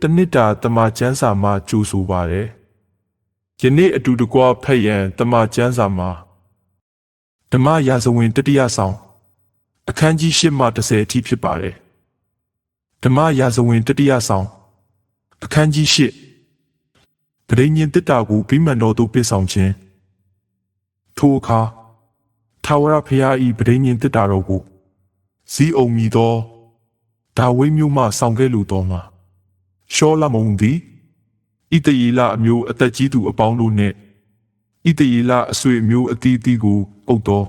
တနစ်တာတမချန်းစာမှာကြိုဆိုပါတယ်ယနေ့အတူတကွဖတ်ရန်တမချန်းစာမှာဓမ္မရာဇဝင်တတိယဆောင်အခန်းကြီး၈မှ30အထိဖြစ်ပါတယ်ဓမ္မရာဇဝင်တတိယဆောင်အခန်းကြီး၈ပရိညင်တစ်တာကိုပြီးမှန်တော်သို့ပြဆောင်ခြင်းထိုအခါထာဝရဘုရား၏ပရိညင်တစ်တာတော်ကိုဇီးအောင်မီသောဒါဝိမျိုးမှဆောင်ခဲ့လူတော်မှာ ရှောလမုန်သည်ဣတယေလအမျိုးအသက်ကြီးသူအပေါင်းတို့နှင့်ဣတယေလအဆွေအမျိုးအသီးသီးကိုအုပ်တော်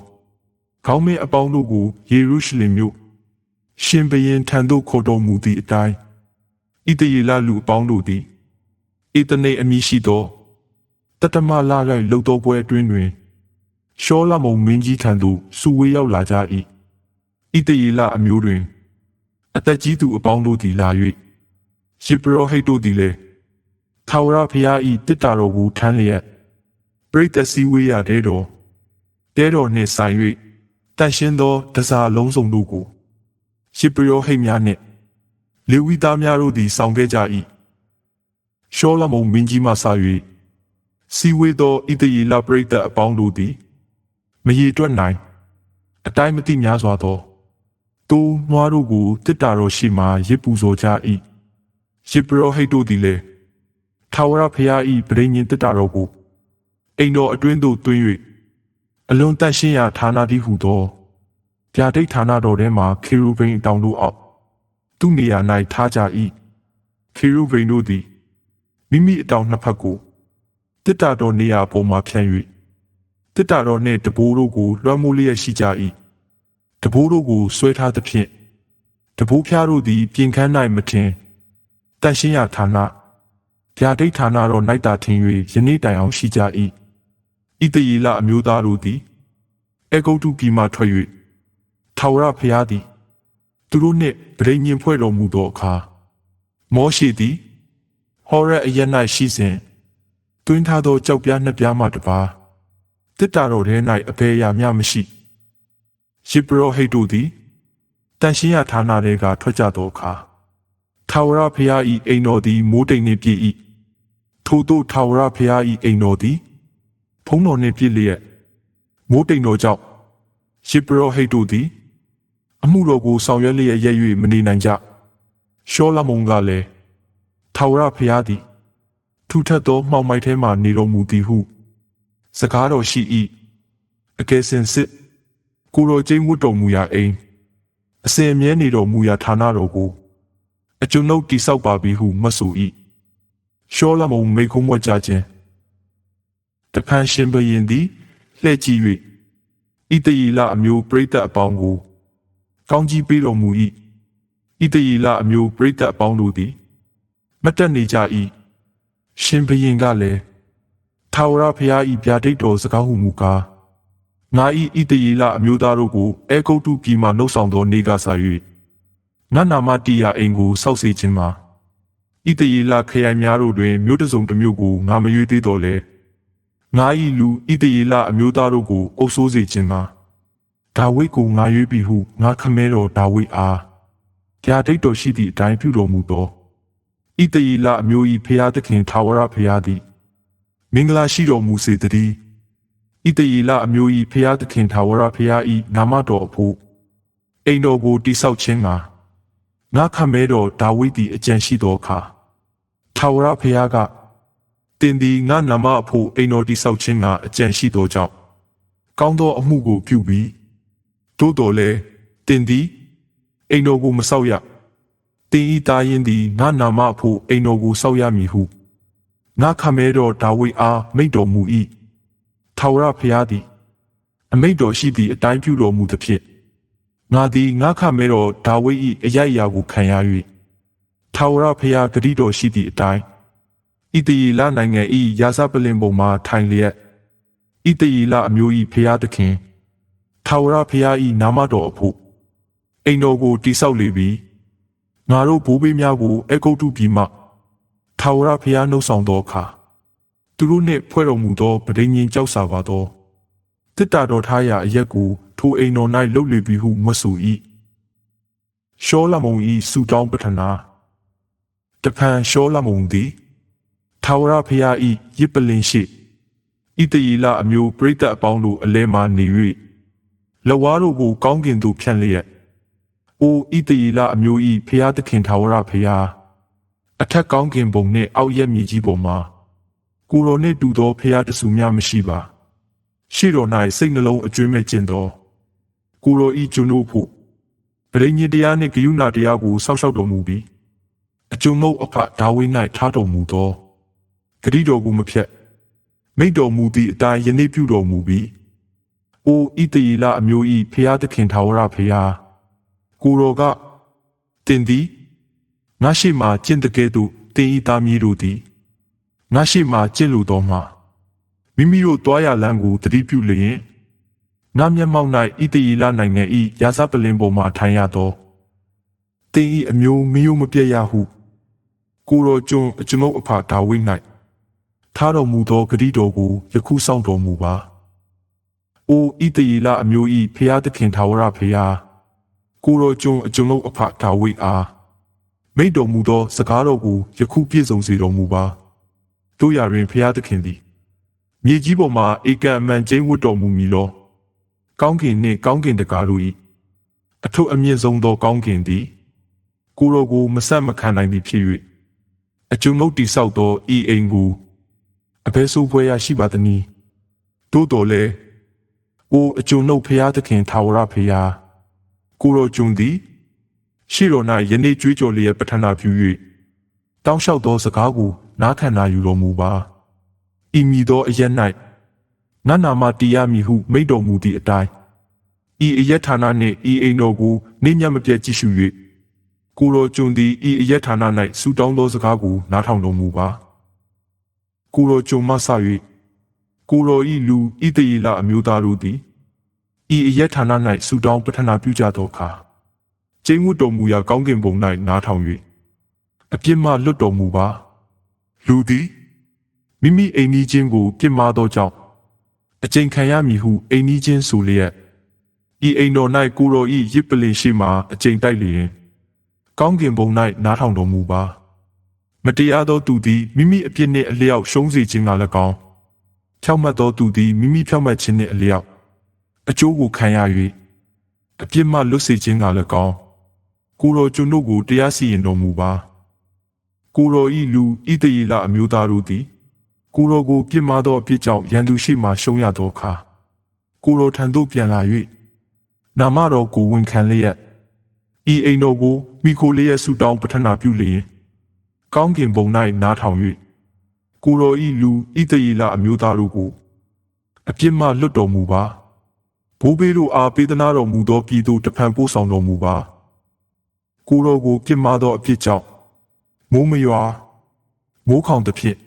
ခေါင်းမင်းအပေါင်းတို့ကိုယေရုရှလင်မြို့ရှင်ဘရင်ထံသို့ခေါ်တော်မူသည့်အတိုင်းဣတယေလလူအပေါင်းတို့သည်ဧတနေအမည်ရှိသောတတမလာ၌လှုပ်တော်ပွဲအတွင်းတွင်ရှောလမုန်မင်းကြီးထံသို့စုဝေးရောက်လာကြ၏ဣတယေလအမျိုးတွင် အသက်ကြီးသူအပေါင်းတို့သည်လာ၍ ယေဘရဟိတ်တို့သည်လည်းထာဝရဘုရား၏တစ်တာတော်ကိုထမ်းလျက်ပရိသတ်စည်းဝေးရတဲ့တော်တဲတော်နှင့်ဆိုင်၍တန်ရှင်းသောတစားလုံးစုံတို့ကိုယေဘရဟိတ်များနှင့်လေဝိသားများတို့သည်ဆောင်ခဲ့ကြ၏ရှောလမုန်မင်းကြီးမှစ၍စီဝေသောဣတယေလပရိသတ်အပေါင်းတို့သည်မရေတွက်နိုင် အတိုင်းမသိများစွာသောတိုးနွားတို့ကိုတစ်တာတော်ရှိမှရစ်ပူဇော်ကြ၏ ယေဘရဟိတ်တို့သည်လည်းထာဝရဘုရား၏ဗြိဉ္ဉ်တစ်တာတော်ကိုအိမ်တော်အတွင်းသို့တွင်း၍အလွန်တန့်ရှင်းရာဌာနသည်ဟုသောဗျာဒိတ်ဌာနတော်ထဲမှခေရုဗိမ်အတောင်တို့အောက်သူ့နေရာ၌ထားကြ၏ခေရုဗိမ်တို့သည်မိမိအတောင်နှစ်ဖက်ကိုတစ်တာတော်နေရာပေါ်မှဖြန့်၍တစ်တာတော်နှင့်တဘိုးတို့ကိုလွှမ်းမိုးလျက်ရှိကြ၏တဘိုးတို့ကိုဆွဲထားသဖြင့်တဘိုးဖျားတို့သည်ပြင်ခန်း၌မထင်တ န့်ရှင်းရာဌာနဗျာဒိတ်ဌာနတော်၌တာထင်၍ယနေ့တိုင်အောင်ရှိကြ၏ဣတယေလအမျိုးသားတို့သည်အေဂုတ်တုပြည်မှထွက်၍ထာဝရဘုရားသည် သူတို့နှင့်ဗြိဉ္ဉ်ဖွဲ့တော်မူသောအခါမောရှိသည်ဟောရက်အရ၌ရှိစဉ်တွင်းထားသောကြောက်ပြားနှစ်ပြားမှတပါးတစ်တာတော်ထဲ၌အပေရာမျှမရှိယေဘရဟိတ်တို့သည်တန်ရှင်းရဌာနတွေကထွက်ကြသောအခါ ထာဝရဘုရား၏အိမ်တော်သည်မိုးတိမ်နှင့်ပြည့်၏ထို့သောထာဝရဘုရား၏အိမ်တော်သည်ဖုံးတော်နှင့်ပြည့်လျက်မိုးတိမ်တော်ကြောင့်ယေဘရဟိတ်တို့သည် အမှုတော်ကိုဆောင်ရွက်လျက်ရ၍မနေနိုင်ကြရှောလမုန်ကလည်းထာဝရဘုရားသည်ထူထပ်သောမှောင်မိုက်ထဲမှနေတော်မူသည်ဟု စကားတော်ရှိ၏အကယ်စင်စစ်ကိုတော်ကျင်းဝတ်တော်မူရာအိမ်အစဉ်အမြဲနေတော်မူရာဌာနတော်ကို အကျွန်ုပ်တိဆောက်ပါပြီဟုမဆို၏ရှောလမုန်မိခုံးမွက်ကြခြင်းတဖန်ရှင်ဘရင်သည်လှဲ့ကြည့်၍ဣတယေလအမျိုးပရိသတ်အပေါင်းကိုကောင်းကြီးပေးတော်မူ၏ဣတယေလအမျိုးပရိသတ်အပေါင်းတို့သည်မတက်နေကြ၏ရှင်ဘရင်ကလည်းထာဝရဘုရား၏ဗျာဒိတ်တော်စကားဟုမူကားငါ၏ဣတယေလအမျိုးသားတို့ကိုအဲဂုတ်တုပြည်မှနှုတ်ဆောင်သောနေကစား၍ ငါနာမတိယအိမ်ကိုစောက်စေခြင်းမှာဣတယေလခရိုင်များတို့တွင်မြို့တစုံတစ်မြို့ကိုငါမရွေးသေးတော့လေငါ၏လူဣတယေလအမျိုးသားတို့ကိုအုပ်ဆိုးစေခြင်းမှာဒါဝိဒ်ကိုငါရွေးပြီးဟုငါခမဲတော်ဒါဝိဒ်အားဗျာဒိတ်တော်ရှိသည့်အတိုင်းပြုတော်မူသောဣတယေလအမျိုး၏ဖျားသခင်ထာဝရဘုရားသည်မင်္ဂလာရှိတော်မူစေတည်းဣတယေလအမျိုး၏ဖျားသခင်ထာဝရဘုရား၏နာမတော်အဖို့အိမ်တော်ကိုတိဆောက်ခြင်းက ငါခမဲတော်ဒါဝိဒ်သည်အကြံရှိသောအခါထာဝရဘုရားကတင်သည်ငါနာမအဖို့အိမ်တော်တိဆောက်ခြင်းကအကြံရှိသောကြောင့်ကောင်းသောအမှုကိုပြုပြီးသို့တော်လည်းတင်သည်အိမ်တော်ကိုမဆောက်ရတင်ဤသားရင်သည်ငါနာမအဖို့အိမ်တော်ကိုဆောက်ရမည်ဟုငါခမဲတော်ဒါဝိဒ်အားမိန့်တော်မူ၏ထာဝရဘုရားသည် အမိန့်တော်ရှိသည့်အတိုင်းပြုတော်မူသဖြင့် ငါသည်ငါခမဲတော်ဒါဝိဒ်၏အယိုက်အရာကိုခံရ၍ထာဝရဘုရားဂတိတော်ရှိသည့်အတိုင်းဣတယေလနိုင်ငံ၏ရာဇပလင်ပုံမှာထိုင်လျက်ဣတယေလအမျိုး၏ဖျားသခင်ထာဝရဘုရား၏နာမတော်အဖို့အိမ်တော်ကိုတိဆောက်လေပြီငါတို့ဘိုးဘေးများကိုအကုတ်တုပြည်မှထာဝရဘုရားနှုတ်ဆောင်သောအခါသူတို့နှင့်ဖွဲ့တော်မူသောဗဒိညင်ကြောက်စာပါသော တစ်တာတော်ထားရာအရက်ကိုထိုအိမ်တော်၌လှုပ်လေပြီဟုမဆို၏ရှောလမုန်၏စူတောင်းပထနာတတဖန်ရှောလမုံသည်ထာဝရဖျားဤရစ်ပလင်ရှိဣတရီလအမျိုးပရိသတ်အပေါင်းတို့အလဲမှနေ၍လဝါတို့ကိုကောင်းကင်သို့ဖြန့်လျက်အိုဣတရီလအမျိုးဤဖျားသခင်ထာဝရဖျားအထက်ကောင်းကင်ဘုံနှင့်အောက်ရက်မြေကြီးပေါ်မှာကိုယ်တော်နှင့်တူသောဖျားတဆူများမရှိပါ ရှိတော်၌စိတ်နှလုံးအကျွမ်းမဲ့ခြင်းသောကိုယ်တော်ဤကျွန်ုပ်ဖို့ပရိညင်တရားနှင့်ဂယုဏတရားကိုစောင့်ရှောက်တော်မူပြီးအကျုံမုတ်အဖဒါဝိဒ်၌ထားတော်မူသောဂတိတော်ကိုမဖြတ်မိတ်တော်မူသည့်အတိုင်းယနေ့ပြုတော်မူပြီးအိုဣတရီလအမျိုးဤဖျားသခင်ထာဝရဖျားကိုယ်တော်ကတင်သည်ငါရှိမှကျင့်တကယ်သို့တင်ဤသားမီးတို့သည်ငါရှိမှကျင့်လိုတော်မှာ မိမိတို့တွားရလန်းကိုတတိပြုလျင်ငါမျက်မှောက်၌ဣတရီလနိုင်ငံဤရာဇပလင်ပေါ်မှထိုင်ရသောတင်ဤအမျိုးမယုံမပြတ်ရဟု ကိုယ်တော်ကျွန်အကျွန်ုပ်အဖဒါဝိဒ်၌ထားတော်မူသောဂတိတော်ကိုယခုဆောင်တော်မူပါ။အိုဣတရီလအမျိုးဤဖျားသခင်ထာဝရဖျားကိုယ်တော်ကျွန်အကျွန်ုပ်အဖဒါဝိဒ်အားမိတ်တော်မူသောစကားတော်ကိုယခုပြည့်စုံစေတော်မူပါ။တို့ရတွင်ဖျားသခင်သည် မြေကြီးပေါ်မှာဧကန်အမှန်ကျင်းဝတ်တော်မူမည်လော။ကောင်းကင်နှင့်ကောင်းကင်တကားတို့၏အထုပ်အမြင့်ဆုံးသောကောင်းကင်သည် ကိုယ်တော်ကိုမဆက်မခံနိုင်သည်ဖြစ်၍အကျုံမုတ်တိဆောက်သောဤအိမ်ကိုအဘယ်ဆိုပွဲရရှိပါသနည်းသို့တော်လည်းအိုအကျုံနှုတ်ဖျားသခင်ထာဝရဖျားကိုရောကျုံသည်ရှိတော်၌ယနေ့ကြွေးကြော်လျက်ပထနာပြု၍တောင်းလျှောက်သောစကားကိုနားခံနာယူတော်မူပါ ဤမည်သောအရက်၌နတ်နာမတရားမည်ဟုမိန့်တော်မူသည့်အတိုင်းဤအရက်ဌာနနှင့်ဤအိမ်တော်ကိုနေမြတ်မပြတ်ကြည့်ရှု၍ကိုရောကျုံသည်ဤအရက်ဌာန၌ဆူတောင်းသောစကားကိုနားထောင်တော်မူပါကိုရောကျုံမဆ၍ကိုရောဤလူဣတယေလအမျိုးသားတို့သည်ဤအရက်ဌာန၌ဆူတောင်းပထနာပြုကြသောအခါကျင်းဝတ်တော်မူရာကောင်းကင်ဘုံ၌နားထောင်၍အပြစ်မှလွတ်တော်မူပါလူသည် မိမိအိမ်ကြီးချင်းကိုပြစ်မှားသောကြောင့်အကျင့်ခံရမည်ဟုအိမ်ကြီးချင်းဆိုလျက်ဤအိမ်တော်၌ကိုရောဤရစ်ပလင်ရှိမှအကျင့်တိုက်လျင်ကောင်းကင်ဘုံ၌နားထောင်တော်မူပါမတရားသောသူသည်မိမိအပြစ်နှင့်အလျောက်ရှုံးစေခြင်းက၎င်းဖြောက်မှတ်သောသူသည်မိမိဖြောက်မှတ်ခြင်းနှင့်အလျောက်အကျိုးကိုခံရ၍အပြစ်မှလွတ်စေခြင်းက၎င်းကိုရောကျွန်ုပ်ကိုတရားစီရင်တော်မူပါကိုရောဤလူဣတယေလအမျိုးသားတို့သည် ကိုရောကိုပြစ်မှားသောအပြစ်ကြောင့်ရန်သူရှိမှရှုံးရသောအခါကိုရောထံသို့ပြန်လာ၍နာမတော်ကိုဝန်ခံလျက်ဤအိမ်တော်ကိုမိခိုလျက်ဆုတောင်းပထနာပြုလျင်ကောင်းကင်ဘုံ၌နားထောင်၍ကိုရောဤလူဣတယေလအမျိုးသားတို့ကိုအပြစ်မှလွတ်တော်မူပါဘိုးဘေးတို့အားပေးသနာတော်မူသောပြည်သို့တဖန်ပို့ဆောင်တော်မူပါကိုရောကိုပြစ်မှားသောအပြစ်ကြောင့်မိုးမရွာမိုးခေါင်သဖြင့်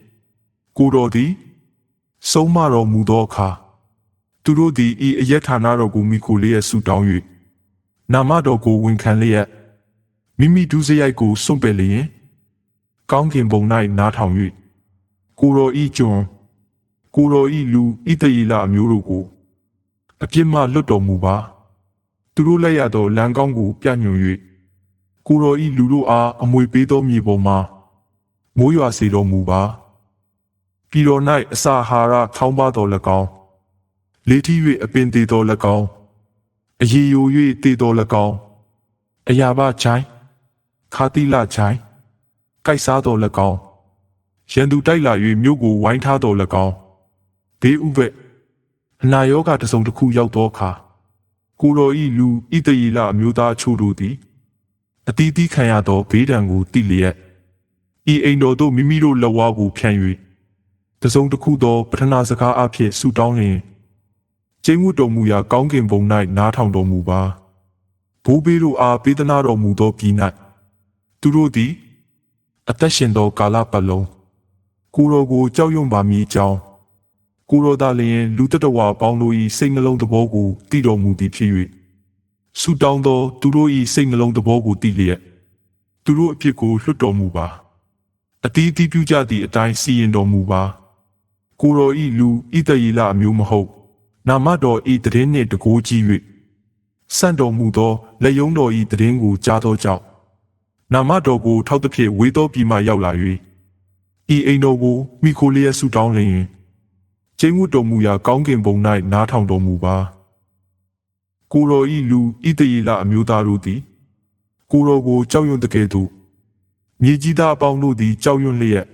ကိုတော်သည်ဆုံးမတော်မူသောအခါသူတို့သည်ဤအယက်ဌာနတော်ကိုမိခိုလျက်ဆုတောင်း၍နာမတော်ကိုဝန်ခံလျက်မိမိဒုစရိုက်ကိုစွန့်ပယ်လျင်ကောင်းကင်ဘုံ၌နားထောင်၍ကိုရောဤကျွန်ကိုရောဤလူဣတယေလအမျိုးတို့ကိုအပြစ်မှလွတ်တော်မူပါသူတို့လက်ရသောလမ်းကောင်းကိုပြညွှန်၍ကိုရောဤလူတို့အားအမွေပေးသောမြေပေါ်မှာမိုးရွာစေတော်မူပါ ပြည်တော်၌အစာဟာရထောင်းပါတော်၎င်းလေးထီး၍အပင်သေးတော်၎င်းအရေယို၍တေတော်၎င်းအရာဘချိုင်းခါတိလချိုင်းကိုက်စားတော်၎င်းရန်သူတိုက်လာ၍မြို့ကိုဝိုင်းထားတော်၎င်းဒေဥဘက်အနာယောဂတစုံတစ်ခုရောက်သောအခါကိုတော်ဤလူဣတယေလအမျိုးသားချို့တို့သည်အတီးတီးခံရသောဘေးဒဏ်ကိုတိလျက်ဤအိမ်တော်သို့မိမိတို့လက်ဝါးကိုဖြန့်၍ တစုံတစ်ခုသောပထနာစကားအဖြစ်ဆုတောင်းလျင်ကျင်းဝတ်တော်မူရာကောင်းကင်ဘုံ၌နားထောင်တော်မူပါဘိုးဘေးတို့အားပေးသနာတော်မူသောပြည်၌သူတို့သည် အသက်ရှင်သောကာလပတ်လုံးကိုရောကိုကြောက်ရွံ့ပါမည်အကြောင်းကိုရောသားလျင်လူတတဝါပေါင်းတို့၏စိတ်နှလုံးသဘောကိုတည်တော်မူသည်ဖြစ်၍ဆူတောင်းသော သူတို့၏စိတ်နှလုံးသဘောကိုတည်လျက်သူတို့အဖြစ်ကိုလွတ်တော်မူပါအတီးတီးပြုကြသည့်အတိုင်းစီရင်တော်မူပါ ကိုရောဤလူဣတယေလအမျိုးမဟုတ် နာမတော်ဤတည်င်းနှင့်တကိုးကြီး၍စံတော်မူသောလက်ယုံတော်ဤတည်င်းကိုကြားသောကြောင့်နာမတော်ကိုထောက်သဖြင့်ဝေသောပြည်မှရောက်လာ၍ဤအိမ်တော်ကိုမိခိုလျက်ဆုတောင်းလျင်ကျင်းဝတ်တော်မူရာကောင်းကင်ဘုံ၌နားထောင်တော်မူပါကိုတော်ဤလူဣတယေလအမျိုးသားတို့သည်ကိုတော်ကိုကြောက်ရွံ့တဲ့ကဲ့သို့မြေကြီးသားအပေါင်းတို့သည်ကြောက်ရွံ့လျက်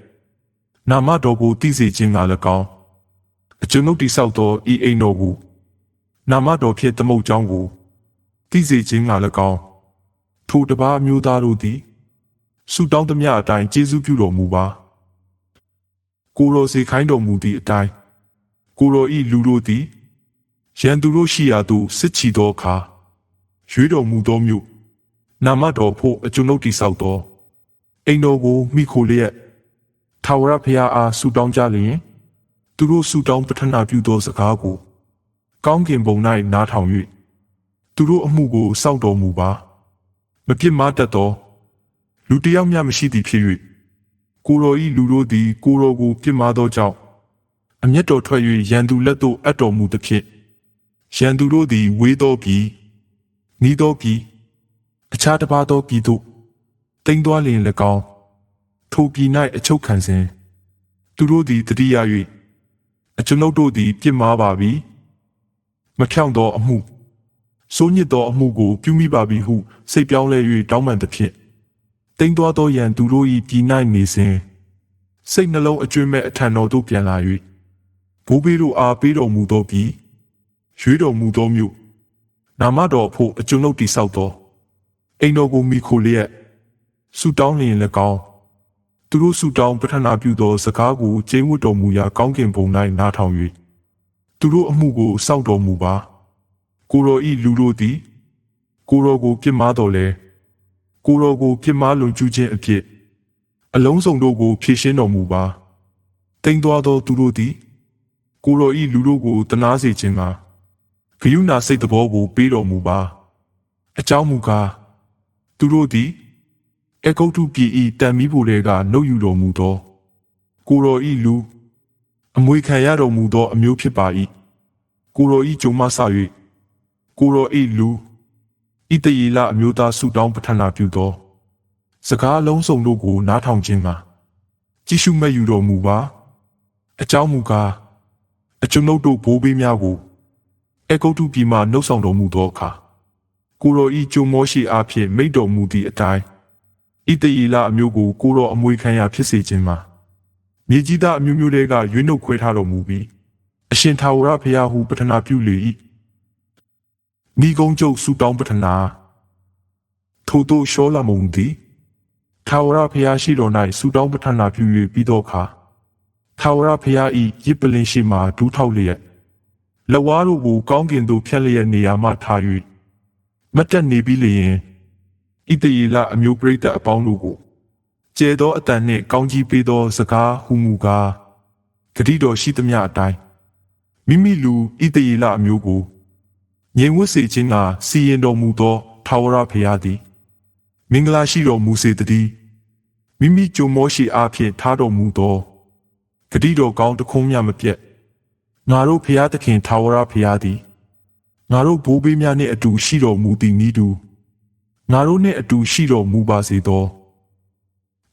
နာမတော်ကိုသိစေခြင်းက၎င်းအကျွန်ုပ်တိဆောက်သောဤအိမ်တော်ကိုနာမတော်ဖြင့်သမုတ်ကြောင်းကိုသိစေခြင်းက၎င်းထိုတပါးအမျိုးသားတို့သည်ဆုတောင်းသမျှအတိုင်းကျေးဇူးပြုတော်မူပါကိုတော်စေခိုင်းတော်မူသည့်အတိုင်းကိုတော်ဤလူတို့သည်ရန်သူတို့ရှိရာသို့စစ်ချီသောအခါရွေးတော်မူသောမြို့နာမတော်ဖို့အကျွန်ုပ်တိဆောက်သောအိမ်တော်ကိုမိခိုလျက် ထာဝရဘုရားအားဆုတောင်းကြလျင်သူတို့ဆုတောင်းပတ္ထနာပြုသောစကားကို ကောင်းကင်ဘုံ၌နားထောင်၍သူတို့အမှုကိုစောင့်တော်မူပါမပြစ်မှားတတ်သောလူတစ်ယောက်မျှမရှိသည်ဖြစ်၍ကိုတော်ဤလူတို့သည် ကိုတော်ကိုပြစ်မှားသောကြောင့်အမျက်တော်ထွက်၍ရန်သူလက်သို့အပ်တော်မူသဖြင့်ရန်သူတို့သည်ဝေးသောပြည်နီးသောပြည်အခြားတစ်ပါးသောပြည်သို့တိမ်သွားလျင်၎င်း ထိုပြည်၌အချုပ်ခံစဉ်သူတို့သည်တတိယ၍အကျွန်ုပ်တို့သည်ပြစ်မှားပါပြီမဖြောင့်သောအမှုစိုးညစ်သောအမှုကိုပြုမိပါပြီဟု စိတ်ပြောင်းလဲ၍တောင်းပန်သဖြင့်တိမ်သွားသောရန်သူတို့၏ပြည်၌နေစဉ်စိတ်နှလုံးအကျွမ်းမဲ့အထံတော်သို့ပြန်လာ၍ဘိုးဘေးတို့အားပေးတော်မူသောပြည်ရွေးတော်မူသောမြို့နာမတော်အဖို့အကျွန်ုပ်တိဆောက်သောအိမ်တော်ကိုမိခိုလျက်ဆုတောင်းလျင်၎င်း သူတို့ဆုတောင်းပတ္ထနာပြုသောစကားကိုကျင်းဝတ်တော်မူရာကောင်းကင်ဘုံ၌နားထောင်၍သူတို့အမှုကိုစောင့်တော်မူပါကိုတော်ဤလူတို့သည်ကိုတော်ကိုပြစ်မှားတော်လဲကိုတော်ကိုပြစ်မှားလွန်ကျူးခြင်းအဖြစ်အလုံးစုံတို့ကိုဖြေရှင်းတော်မူပါတိမ်သွားသောသူတို့သည်ကိုတော်ဤလူတို့ကိုတနာစေခြင်းကဂယုဏစိတ်တော်ကိုပေးတော်မူပါအကြောင်းမူကားသူတို့သည် အကုတ်တုပြည်ဤတန်မီးဖို့တွေကနှုတ်ယူတော်မူသော ကိုတော်ဤလူ အမွေခံရတော်မူသောအမျိုးဖြစ်ပါ၏ကိုတော်ဤဂျုံမဆ၍ကိုတော်ဤလူဣတယေလအမျိုးသားဆုတောင်းပဋ္ဌာနာပြုသော စကားလုံးစုံတို့ကိုနားထောင်ခြင်းမှာကြည့်ရှုမဲ့ယူတော်မူပါအကြောင်းမူကားအကျွန်ုပ်တို့ဘိုးဘေးများကိုအကုတ်တုပြည်မှနှုတ်ဆောင်တော်မူသောအခါကိုတော်ဤဂျုံမောရှိအားဖြင့်မိတ်တော်မူသည့်အတိုင်း ဣတယေလအမျိုးကိုကိုတော်အမွေခံရဖြစ်စေခြင်းမှာမြေကြီးသားအမျိုးမျိုးတွေကရွေးနှုတ်ခွဲထားတော်မူပြီးအရှင်ထာဝရဘုရားဟုပတနာပြုလေ၏မိကုံကျုပ်ဆုတောင်းပတနာထို့သောရှောလမုန်သည်ထာဝရဘုရားရှိတော်၌ဆုတောင်းပတနာပြု၍ပြီးသောအခါထာဝရဘုရား၏ရစ်ပလင်ရှိမှဒူးထောက်လျက်လက်ဝါးတို့ကိုကောင်းကင်သို့ဖြတ်လျက်နေရာမှထား၍မတ်တက်နေပြီးလျင် ဣတယေလအမျိုးပရိသတ်အပေါင်းတို့ကိုကျဲသောအတန်နှင့်ကောင်းကြီးပေးသောစကားဟုမူကားဂတိတော်ရှိသမျှအတိုင်းမိမိလူဣတယေလအမျိုးကိုငြိမ်ဝတ်စေခြင်းကစီရင်တော်မူသောထာဝရဘုရားသည် မင်္ဂလာရှိတော်မူစေတည်းမိမိကြုံမောရှိအားဖြင့်ထားတော်မူသောဂတိတော်ကောင်းတခုံးမြမပြတ်ငါတို့ဘုရားသခင်ထာဝရဘုရားသည်ငါတို့ဘိုးဘေးများနှင့်အတူရှိတော်မူသည်နည်းတူ ငါတို့နှင့်အတူရှိတော်မူပါစေသော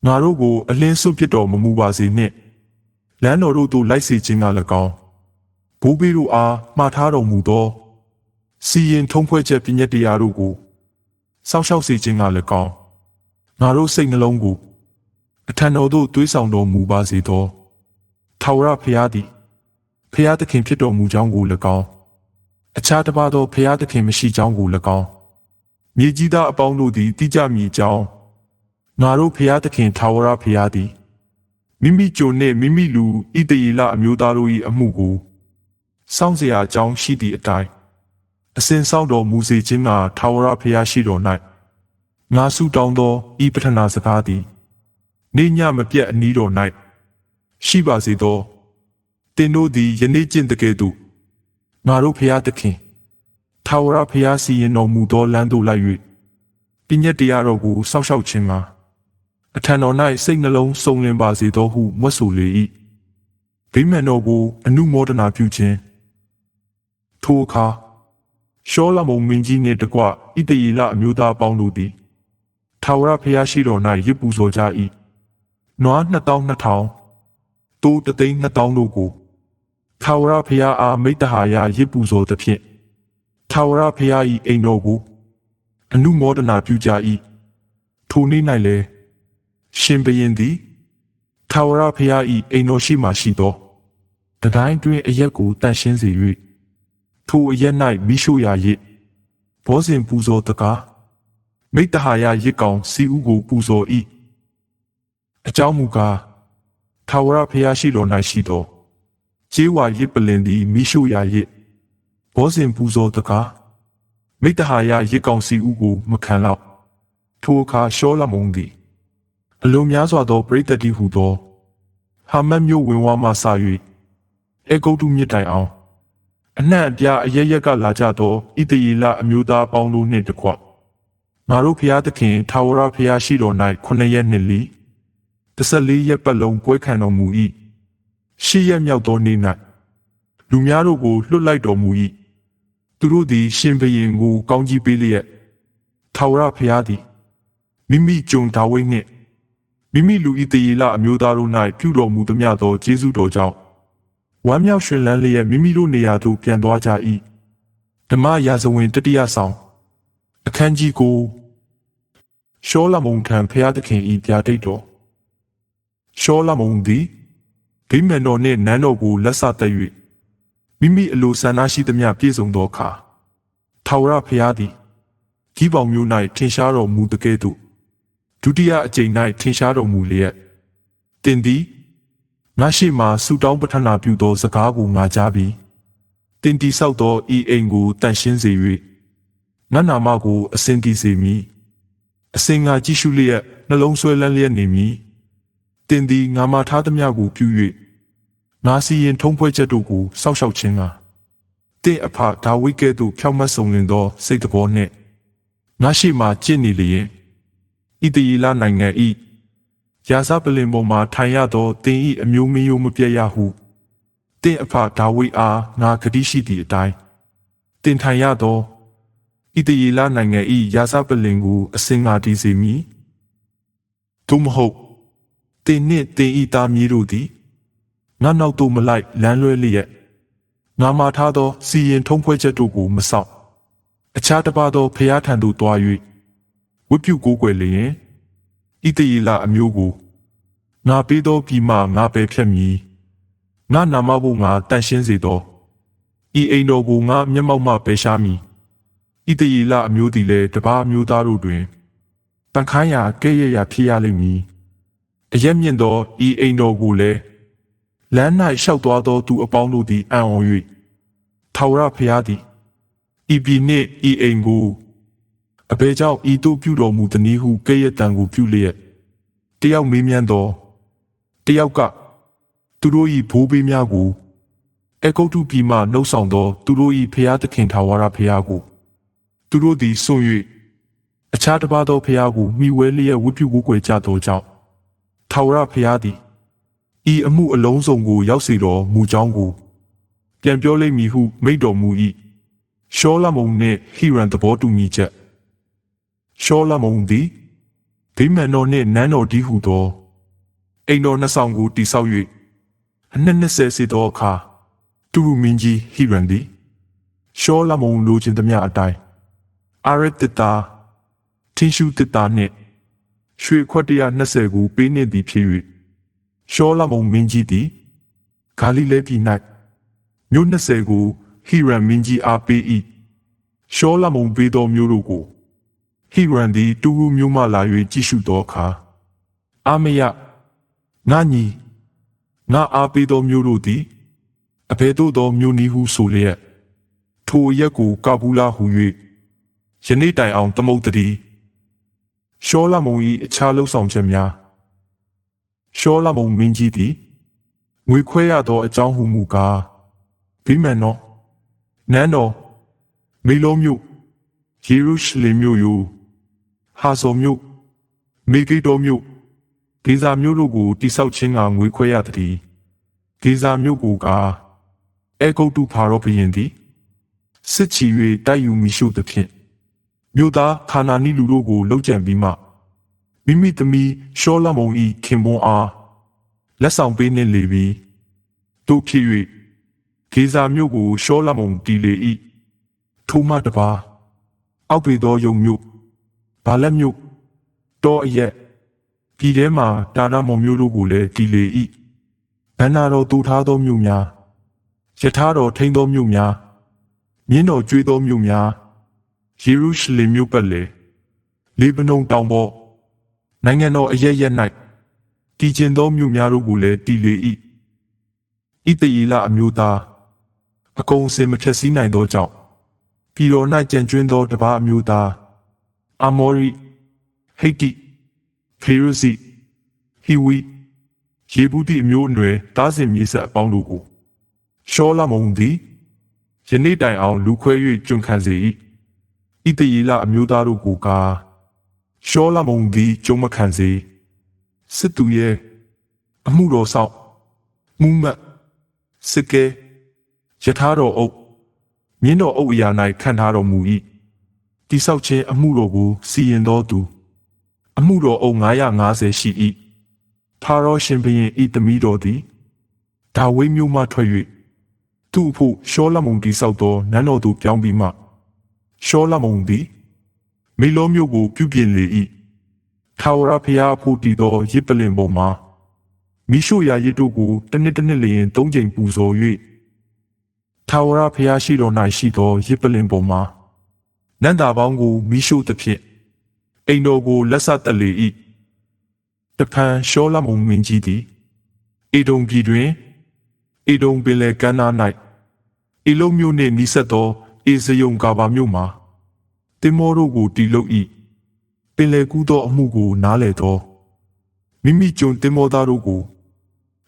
ငါတို့ကိုအလင်းစွန့်ပစ်တော်မမူပါစေနှင့်လမ်းတော်တို့သို့လိုက်စေခြင်းက၎င်းဘိုးဘေးတို့အားမှားထားတော်မူသောစီရင်ထုံးဖွဲ့ချက်ပြည့်ညက်တရားတို့ကိုစောင့်ရှောက်စေခြင်းက၎င်းငါတို့စိတ်နှလုံးကိုအထံတော်သို့တွေးဆောင်တော်မူပါစေသောထာဝရဘုရားသည်ဖျားသခင်ဖြစ်တော်မူကြောင်းကို၎င်းအခြားတစ်ပါးသောဖျားသခင်မရှိကြောင်းကို၎င်း မြေကြီးသားအပေါင်းတို့သည်တိကြမည်ကြောင်းငါတို့ဖျားသခင်ထာဝရဘုရားသည်မိမိကြုံနှင့်မိမိလူဣတယေလအမျိုးသားတို့၏အမှုကိုစောင့်เสียအကြောင်းရှိသည့်အတိုင်းအစဉ်ဆောင်တော်မူစေခြင်းကထာဝရဘုရားရှိတော်၌ငါဆုတောင်းသောဤပထနာစကားသည်နေညမပြတ်အနီးတော်၌ရှိပါစေသောတင်တို့သည်ယနေ့ကျင့်တကယ်သို့ငါတို့ဖျားသခင် ထာဝရဘုရားစီရင်တော်မူသောလမ်းသို့လိုက်၍ပညတ်တရားတော်ကိုစောင့်ရှောက်ခြင်းမှာအထံတော်၌စိတ်နှလုံးစုံလင်ပါစေသောဟုမွတ်ဆိုလေ၏ဗိမာန်တော်ကိုအနုမောဒနာပြုခြင်းထိုအခါရှောလမုန်မင်းကြီးနှင့်တကွဣတယေလအမျိုးသားပေါင်းတို့သည်ထာဝရဘုရားရှိတော်၌ရစ်ပူဇော်ကြ၏နွား2200တိုးတသိန်း2000တို့ကိုထာဝရဘုရားအားမိတ္တဟာယရစ်ပူဇော်သဖြင့် ထာဝရဘုရား၏အိမ်တော်ကိုအနုမောဒနာပြုကြ၏ထိုနေ့၌လည်းရှင်ဘရင်သည်ထာဝရဘုရား၏အိမ်တော်ရှိမှရှိသောတတိုင်းတွင်အရက်ကိုတန့်ရှင်းစေ၍ထိုအရက်၌မိရှုရာရစ်ဘောဇင်ပူဇော်တကားမိတ္တဟာယရစ်ကောင်စီဥကိုပူဇော်၏အကြောင်းမူကားထာဝရဘုရားရှိတော်၌ရှိသောခြေဝါရစ်ပလင်သည်မိရှုရာရစ် ဘောဇင်ပူဇော်တကားမိတ္တဟာယရစ်ကောင်စီဥကိုမခံလောက်ထိုအခါရှောလမုန်သည်အလုံးများစွာသောပရိသတ်တိဟုသော ဟာမတ်မျိုးဝင်ဝါမှစ၍အေဂုတ်တုမြစ်တိုင်အောင်အနှံ့အပြားအရရက်ကလာကြသောဣတယေလအမျိုးသားပေါင်းတို့နှင့်တကွငါတို့ဖျားသခင်ထာဝရဖျားရှိတော်၌ခုနှစ်ရက်နှစ်လီ14ရက်ပတ်လုံးပွဲခံတော်မူ၏ရှစ်ရက်မြောက်သောနေ့၌လူများတို့ကိုလွတ်လိုက်တော်မူ၏ သူတို့သည် ရှင်ဘရင်ကိုကောင်းကြီးပေးလျက်ထာဝရဖျားသည်မိမိကြုံဒါဝိဒ်နှင့်မိမိလူဤတရေလအမျိုးသားတို့၌ပြုတော်မူသမျှသောကျေးဇူးတော်ကြောင့်ဝမ်းမြောက်ရွှင်လန်းလျက်မိမိတို့နေရာသို့ပြန်သွားကြ၏ဓမ္မရာဇဝင်တတိယဆောင်အခန်းကြီးကိုရှောလမုန်ထံဖျားသခင်ဤပြာတိတ်တော်ရှောလမုန်သည်ဒိမန်တော်နှင့်နန်းတော်ကိုလက်ဆသက်၍ မိမိအလိုဆန္ဒရှိသမျှပြည့်စုံသောအခါထာဝရဖျားသည်ကြီးပေါင်မျိုး၌ထင်ရှားတော်မူတကဲ့သို့ဒုတိယအကြိမ်၌ထင်ရှားတော်မူလျက်တင်သည်ငါရှိမှဆူတောင်းပဋ္ဌနာပြုသောစကားကိုငါကြားပြီးတင်တီဆောက်သောဤအိမ်ကိုတန်ရှင်းစေ၍ငါနာမကိုအစင်တီစေမည်အစင်ငါကြည့်ရှုလျက်နှလုံးဆွဲလန်းလျက်နေမည်တင်သည်ငါမထားသမျှကိုပြု၍ ငါစီရင်ထုံးဖွဲ့ချက်တို့ကိုစောက်ရှောက်ခြင်းကတင့်အဖဒါဝိကဲ့သို့ဖြောက်မတ်ဆုံလင်သောစိတ်တော်နှင့်ငါရှိမှကြင့်နေလျင်ဣတယေလနိုင်ငံဤရာဇပလင်ပေါ်မှထိုင်ရသောတင်ဤအမျိုးမယိုမပြတ်ရဟုတင့်အဖဒါဝိအားငါဂတိရှိသည့်အတိုင်းတင်ထိုင်ရသောဣတယေလနိုင်ငံဤရာဇပလင်ကိုအစင်ငါတည်စေမည်သို့မဟုတ်တင်နှင့်တင်ဤသားမြေတို့သည် ငါနောက်သို့မလိုက်လမ်းလွဲလျက်ငါမှာထားသော စီရင်ထုံးဖွဲ့ချက်တို့ကိုမစောင့်အခြားတစ်ပါးသောဖျားထံသို့တွား၍ဝတ်ပြုကိုးကွယ်လျင်ဣတယေလအမျိုးကိုငါပေးသောပြည်မှငါပယ်ဖြတ်မည်ငါနာမဖို့ငါတန်ရှင်းစေသောဤအိမ်တော်ကိုငါမျက်မှောက်မှပယ်ရှားမည်ဣတယေလအမျိုးသည်လည်းတပါးအမျိုးသားတို့တွင်တန်ခိုင်းရာကဲ့ရဲ့ရာဖြစ်ရလိမ့်မည်အရက်မြင့်သောဤအိမ်တော်ကိုလည်း လမ်း၌လျှောက်သွားသောသူအပေါင်းတို့သည်အံ့ဩ၍ထာဝရဘုရားသည်ဤပြည်နှင့်ဤအိမ်ကိုအဘယ်ကြောင့်ဤတို့ပြုတော်မူသည်နည်းဟုကဲ့ရဲ့တံကိုပြုလျက်တယောက်မေးမြန်းသောတယောက်ကသူတို့၏ဘိုးဘေးများကိုအကုတ်တုပြည်မှနှုတ်ဆောင်သော သူတို့၏ဖျားသခင်ထာဝရဘုရားကိုသူတို့သည်စွန့်၍အခြားတစ်ပါးသောဘုရားကိုမိဝဲလျက်ဝတ်ပြုကိုးကွယ်ကြသောကြောင့်ထာဝရဘုရားသည် ဤအမှုအလုံးစုံကိုရောက်စေတော်မူကြောင်းကိုပြန်ပြောလိမ့်မည်ဟုမိန့်တော်မူ၏ရှောလမုန်နှင့်ဟိရန်သဘောတူညီချက်ရှောလမုန်သည်ဗိမာန်တော်နှင့်နန်းတော်ဒီဟုသောအိမ်တော်နှစ်ဆောင်ကိုတိဆောက်၍အနှစ်20စေသောအခါတူရူမင်းကြီးဟိရန်သည်ရှောလမုန်လိုချင်သမျှအတိုင်းအာရတတာထင်းရှူတတာနှင့်ရွှေခွက်120ကိုပေးနှင့်သည်ဖြစ်၍ ရှောလမုန်မင်းကြီးသည်ဂါလိလဲပြည်၌မြို့20ကိုဟိရန်မင်းကြီးအားပေး၏ရှောလမုန်ပေးသောမြို့တို့ကိုဟိရန်သည်တူဟုမြို့မှလာ၍ကြည့်ရှုသောအခါအာမယငါညီငါအားပေးသောမြို့တို့သည်အဘယ်သို့သောမြို့နည်းဟုဆိုလျက်ထိုရက်ကိုကဘူးလာဟု၍ယနေ့တိုင်အောင်သမုတ်တည်းရှောလမုန်၏အခြားလှုပ်ဆောင်ချက်များ ရှောလမုန်မင်းကြီးသည်ငွေခွဲရသောအကြောင်းဟုမူကားဗိမာန်တော်နန်းတော်မေလုံးမြို့ယေရုရှလင်မြို့ယဟာဇောမြို့မေဂိတောမြို့ဂေဇာမြို့တို့ကိုတိဆောက်ခြင်းကငွေခွဲရသည်ဂေဇာမြို့ကိုကအဲဂုတ်တုဖာရောဘုရင်သည်စစ်ချီ၍တိုက်ယူမိရှုသဖြင့်မြို့သားခါနာနီလူတို့ကိုလှုပ်ကြံပြီးမှ မိမိသမီးရှောလမုန်ဤခင်ပွန်းအားလက်ဆောင်ပေးနှင့်လေပြီတို့ဖြစ်၍ဂေဇာမြို့ကိုရှောလမုန်တီလေ၏ထိုမှတပါအောက်ပေသောယုံမြို့ဘာလက်မြို့တောအရက်ပြည်ထဲမှတာနာမော်မြို့တို့ကိုလည်းတီလေ၏ဘန္နာတော်တူထားသောမြို့များယထာတော်ထိန်သောမြို့များမြင်းတော်ကျွေးသောမြို့များယေရုရှလင်မြို့ပတ်လေလေဗနုန်တောင်ပေါ် နိုင်ငံတော်အရက်ရက်၌တည်ကျင်သောမြို့များတို့ကိုလည်းတည်လေ၏ဣတယေလအမျိုးသားအကုန်စင်မထက်စီးနိုင်သောကြောင့်ပြည်တော်၌ကြံကျွင်းသောတပါးအမျိုးသားအာမောရိဟိတ်တိဖေရုစီဟီဝီယေဘူးတိအမျိုးအနွယ်တားစင်မြေဆက်အပေါင်းတို့ကိုရှောလမုန်သည်ယနေ့တိုင်အောင်လူခွဲ၍ကျွန်ခံစေ၏ဣတယေလအမျိုးသားတို့ကိုကား ရှောလမုန်သည်ကျုံမခံစေစစ်သူရဲ့အမှုတော်ဆောင်မူမတ်စစ်ကဲယထာတော်အုပ်မြင်းတော်အုပ်အရာ၌ခံထားတော်မူ၏တိဆောက်ခြင်းအမှုတော်ကိုစီရင်တော်သူအမှုတော်အုပ်950ရှိ၏ထာရောရှင်ဘုရင်ဤသမီးတော်သည်ဒါဝိမျိုးမှထွက်၍သူ့အဖို့ရှောလမုန်တိဆောက်သောနန်းတော်သို့ပြောင်းပြီးမှရှောလမုန်သည် မေလောမျိုးကိုပြုပြင်လေ၏ထာဝရဘုရားအဖို့တည်သောရစ်ပလင်ပေါ်မှာမိရှုရာရစ်တို့ကိုတစ်နှစ်တစ်နှစ်လျင်သုံးချိန်ပူဇော်၍ထာဝရဘုရားရှိတော်၌ရှိသောရစ်ပလင်ပေါ်မှာနန္တာပေါင်းကိုမိရှုသဖြင့်အိမ်တော်ကိုလက်ဆက်တက်လေ၏တဖန်ရှောလမုန်မင်းကြီးသည်အေဒုံပြည်တွင်အေဒုံပင်လယ်ကမ်းနား၌အေလုံးမျိုးနှင့်နီးစပ်သောအေဇယုံကာဘာမြို့မှာ တင်မောတို့ကိုတီလုတ်၏ပင်လယ်ကူးသောအမှုကိုနားလေသောမိမိကျွန်တင်မောသားတို့ကို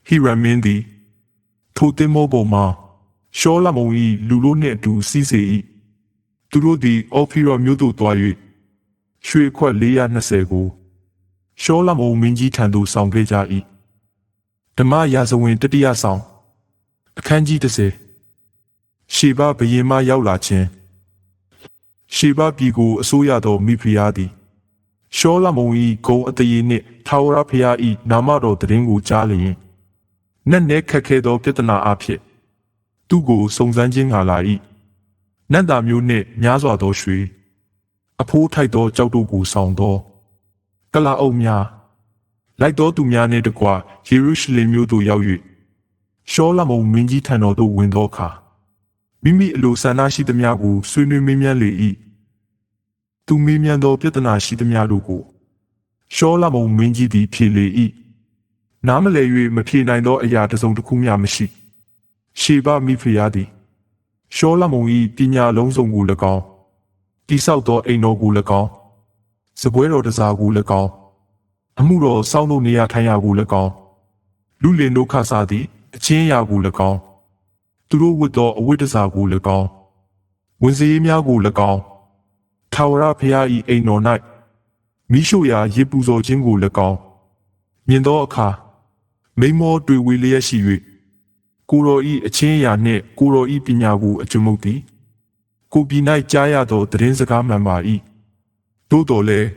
ဟီရမင်းသည်ထိုတင်မောပေါ်မှာရှောလမုန်၏လူတို့နှင့်အတူစီးစေ၏သူတို့သည်အော်ဖီရောမြို့သို့သွား၍ရွှေခွက်420ကိုရှောလမုန်မင်းကြီးထံသို့ဆောင်ခဲ့ကြ၏ဓမ္မရာဇဝင်တတိယဆောင်အခန်းကြီး30ရှေဘဘယင်မရောက်လာခြင်း ရှေဘပြည်ကိုအစိုးရသောမိဖုရားသည်ရှောလမုန်၏ဂုံအတရေနှင့်ထာဝရဘုရား၏နာမတော်တည်င်းကိုကြားလျင်နက်နဲခက်ခဲသောပြဿနာအဖြစ်သူ့ကိုစုံစမ်းခြင်းငါလာ၏နတ်သားမျိုးနှင့်များစွာသောရွှေအဖိုးထိုက်သောကြောက်တို့ကိုဆောင်သောကလာအုပ်များလိုက်သောသူများနှင့်တကွယေရုရှလင်မြို့သို့ရောက်၍ရှောလမုန်မင်းကြီးထံတော်သို့ဝင်သောအခါ မိမိအလိုဆန္ဒရှိသမျှကိုဆွေးနွေးမေးမြန်းလေ၏သူမေးမြန်းသောပြဿနာရှိသမျှတို့ကိုရှောလမုန်မင်းကြီးသည်ဖြေလေ၏နားမလည်၍မဖြေနိုင်သောအရာတစ်စုံတစ်ခုမျှမရှိရှေဘမိဖုရားသည်ရှောလမုန်၏ပညာလုံးစုံကို၎င်းတိဆောက်သောအိမ်တော်ကို၎င်းစပွဲတော်တစားကို၎င်းအမှုတော်စောင်းတို့နေရာထိုင်ရာကို၎င်းလူလင်တို့ခါစားသည့်အချင်းရာကို၎င်း သူတို့ဝတ်သောအဝတ်တစားကို၎င်းဝင်စည်းများကို၎င်းထာဝရဘုရား၏အိမ်တော်၌မိရှုရာရေပူဇော်ခြင်းကို၎င်းမြင်သောအခါမိမောတွေ့ဝေလျက်ရှိ၍ကိုတော်ဤအချင်းအရာနှင့်ကိုတော်ဤပညာကိုအကျွမုတ်သည်ကိုပြည်၌ကြားရသောသတင်းစကားမှန်ပါ၏သို့တော်လည်း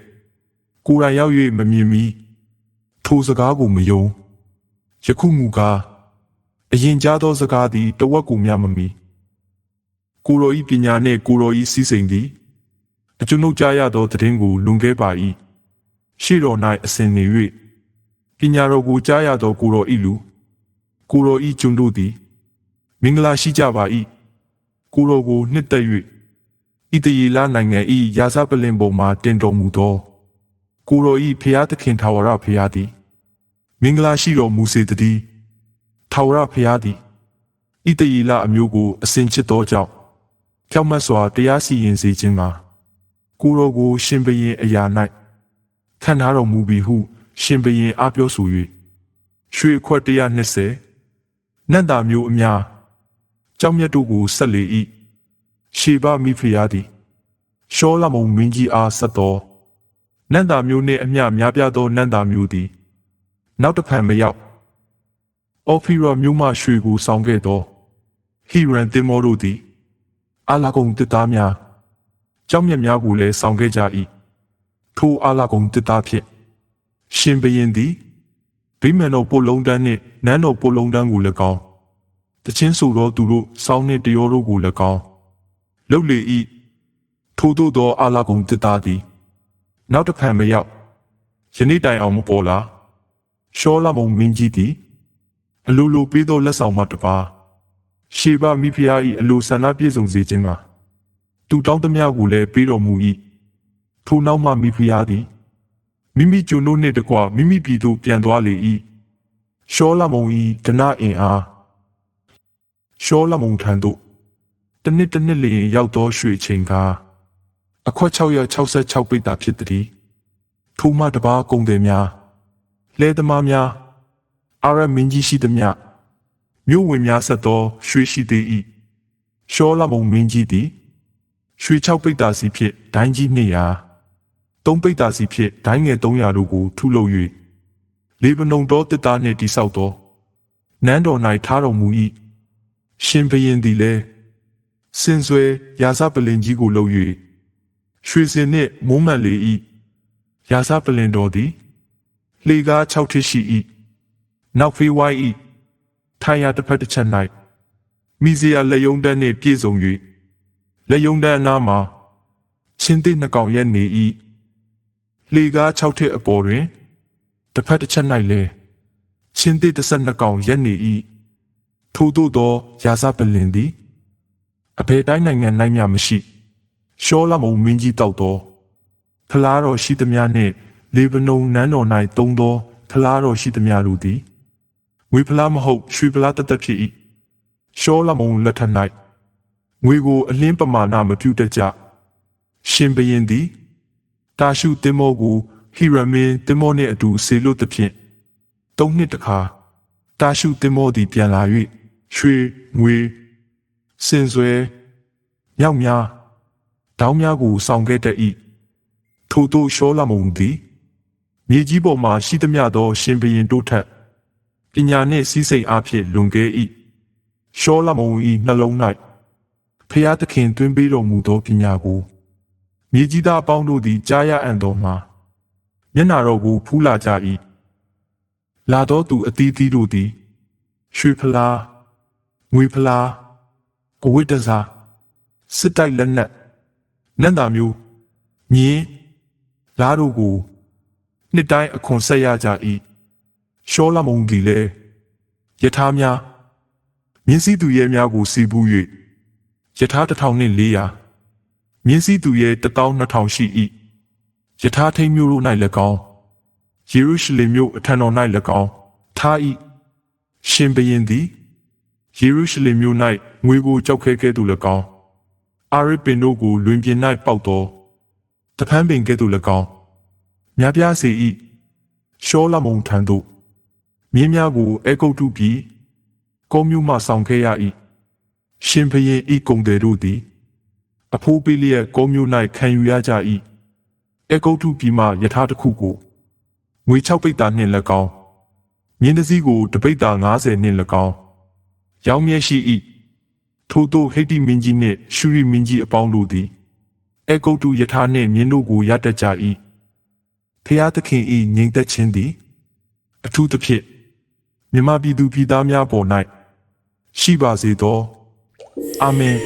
ကိုယ်တိုင်ရောက်၍မမြင်မီထိုစကားကိုမယုံယခုမူကား အရင်ကြားသောစကားသည်တဝက်ကိုမျှမမီကိုတော်ဤပညာနှင့်ကိုတော်ဤစီစိန်သည်အကျွန်ုပ်ကြားရသောသတင်းကိုလွန်ခဲ့ပါ၏ရှေ့တော်၌အစဉ်နေ၍ပညာတော်ကိုကြားရသောကိုတော်ဤလူကိုတော်ဤကျွန်တို့သည်မင်္ဂလာရှိကြပါ၏ကိုတော်ကိုနှစ်သက်၍ဣတယေလနိုင်ငံ၏ရာဇပလင်ပေါ်မှတင်တော်မူသောကိုတော်ဤဖျားသခင်ထာဝရဖျားသည်မင်္ဂလာရှိတော်မူစေတည်း ထာဝရဖျားသည်ဣတယေလအမျိုးကိုအစဉ်ချစ်သောကြောင့်ဖြောက်မတ်စွာတရားစီရင်စေခြင်းမှာကိုတော်ကို ရှင်ဘရင်အရာ၌ခံထားတော်မူပြီဟု ရှင်ဘရင်အားပြောဆို၍ရွှေခွက်120နတ်သားမျိုးအများကြောင်မြတ်တို့ကိုဆက်လေ၏ရှေဘမိဖုရားသည်ရှောလမုန်မင်းကြီးအားဆက်တော်နတ်သားမျိုးနှင့်အမျှများပြားသောနတ်သားမျိုးသည် နောက်တစ်ဖန်မရောက် အော်ဖီရာမျိုးမှရွှေကိုဆောင်ခဲ့သောဟီရန်တင်မောတို့သည်အာလာကုံတစ်သားများကြောင်မြတ်များကိုလည်းဆောင်ခဲ့ကြ၏ထိုအာလာကုံတစ်သားဖြင့်ရှင်ဘရင်သည်ဗိမာန်တော်ပိုလုံးတန်းနှင့်နန်းတော်ပိုလုံးတန်းကို၎င်းတချင်းဆိုသောသူတို့စောင်းနှင့်တရောတို့ကို၎င်းလှုပ်လေ၏ထို့သောသောအာလာကုံတစ်သားသည်နောက်တစ်ဖန်မရောက်ယနေ့တိုင်အောင်မပေါ်လာရှောလာမုံမင်းကြီးသည် အလိုလိုပေးသောလက်ဆောင်မှတစ်ပါးရှေဘမိဖုရား၏အလိုဆန္ဒပြည့်စုံစေခြင်းမှာသူတောင်းသမျှကိုလည်းပေးတော်မူ၏ထိုနောက်မှမိဖုရားသည်မိမိကျွန်တို့နှင့်တကွမိမိပြည်သို့ပြန်သွားလေ၏ရှောလမုန်၏ဒနာအင်အားရှောလမုန်ထံသို့တစ်နှစ်တစ်နှစ်လျင်ရောက်သောရွှေချိန်ကားအခွက်666ပိတ်တာဖြစ်သည်ထိုမှတပါးကုန်တယ်များလဲသမားများ အာရမင်းကြီးရှိသည်မြမြို့ဝင်များဆက်သောရွှေရှိသေး၏ရှောလမုန်မင်းကြီးသည်ရွှေ6ပိတ်တာစီဖြင့်ဒိုင်းကြီး200သုံးပိတ်တာစီဖြင့်ဒိုင်းငယ်300တို့ကိုထုလုပ်၍လေဗနုန်တော်တစ်သားနှင့်တိဆောက်သောနန်းတော်၌ထားတော်မူ၏ရှင်ဘရင်သည်လည်းစင်ဆွဲရာဇပလင်ကြီးကိုလုပ်၍ရွှေစင်နှင့်မုံးမှန်လေ၏ရာဇပလင်တော်သည်လေကား6ထစ်ရှိ၏ နောက်ဖေးဝိုင်း၏ထိုင်ရာတစ်ဖက်တစ်ချက်၌မိစရာလက်ယုံတန်းနှင့်ပြည့်စုံ၍လက်ယုံတန်းအနားမှာချင်းသိနှစ်ကောင်ရက်နေ၏လေကား6ထစ်အပေါ်တွင်တစ်ဖက်တစ်ချက်၌လည်းချင်းသိတစ်ဆက်နှစ်ကောင်ရက်နေ၏ထို့သို့သောရာဇပလင်သည်အဖေတိုင်းနိုင်ငံ၌မျှမရှိရှောလမုန်မင်းကြီးတောက်သောဖလားတော်ရှိသည်များနှင့်လေဗနုန်နန်းတော်၌တုံးသောဖလားတော်ရှိသည်များတို့သည် ငွေဖလားမဟုတ်ရွှေဖလားတသက်ဖြစ်၏ရှောလမုန်လက်ထက်၌ငွေကိုအလင်းပမာဏမပြုတတ်ကြရှင်ဘရင်သည်တာရှုတင်မောကိုဟီရမင်တင်မောနှင့်အတူဆေလွတ်သည်ဖြင့်သုံးနှစ်တခါတာရှုတင်မောသည်ပြန်လာ၍ရွှေငွေစင်ဆွဲမြောက်များတောင်းများကိုဆောင်ခဲ့တတ်၏ထို့သောရှောလမုန်သည်မြေကြီးပေါ်မှရှိသမျှသောရှင်ဘရင်တို့ထက်ပ ညာနှင့်စီးစိမ်အားဖြင့်လွန်ကဲ၏ရှောလမုန်၏နှလုံး၌ဖျားသခင်တွင်ပေးတော်မူသောပညာကိုမြေကြီးသားအပေါင်းတို့သည်ကြားရအံ့သောမှာမျက်နာတော်ကိုဖူးလာကြ၏လာသောသူအသီးသီးတို့သည်ရွှေဖလားငွေဖလားအဝိတ္တဇာစစ်တိုက်လက်နက်နန္တာမျိုးမြင်းလားတို့ကိုနှစ်တိုင်းအခွန်ဆက်ရကြ၏ ရှောလမုန်သည်လည်းယထာများမြင်းစည်းသူရဲများကိုစီပူး၍ယထာတစ်ထောင်နှင့်400မြင်းစည်းသူရဲ12000ရှိ၏ယထာထိန်မြို့တို့၌၎င်းယေရုရှလင်မြို့အထံတော်၌၎င်းထား၏ရှင်ဘရင်သည်ယေရုရှလင်မြို့၌ငွေကိုကြောက်ခဲကဲ့သို့၎င်းအာရပင်တို့ကိုလွင်ပြင်၌ပေါက်သောတဖန်းပင်ကဲ့သို့၎င်းမြားပြားစေ၏ရှောလမုန်ထံသို့ မြင်းများကိုအဲဂုတ်တုပြည်ကုန်းမြို့မှဆောင်ခဲ့ရ၏ရှင်ဘရင်ဤကုံတယ်တို့သည်အဖိုးပေးလျက်ကုန်းမြို့၌ခံယူရကြ၏အဲဂုတ်တုပြည်မှယထာတစ်ခုကိုငွေ6ပိတ်တာနှင့်၎င်းမြင်းတစ်စီးကိုတပိတ်တာ90နှင့်၎င်းရောင်းမြဲရှိ၏ထို့သောဟိတ္တိမင်းကြီးနှင့်ရှုရိမင်းကြီးအပေါင်းတို့သည်အဲဂုတ်တုယထာနှင့်မြင်းတို့ကိုရတတ်ကြ၏ဖျားသခင်၏ငြိမ်သက်ခြင်းသည်အထူးသဖြင့် မြမပြည်သူပြည်သားများပေါ်၌ရှိပါစေသောအာမင်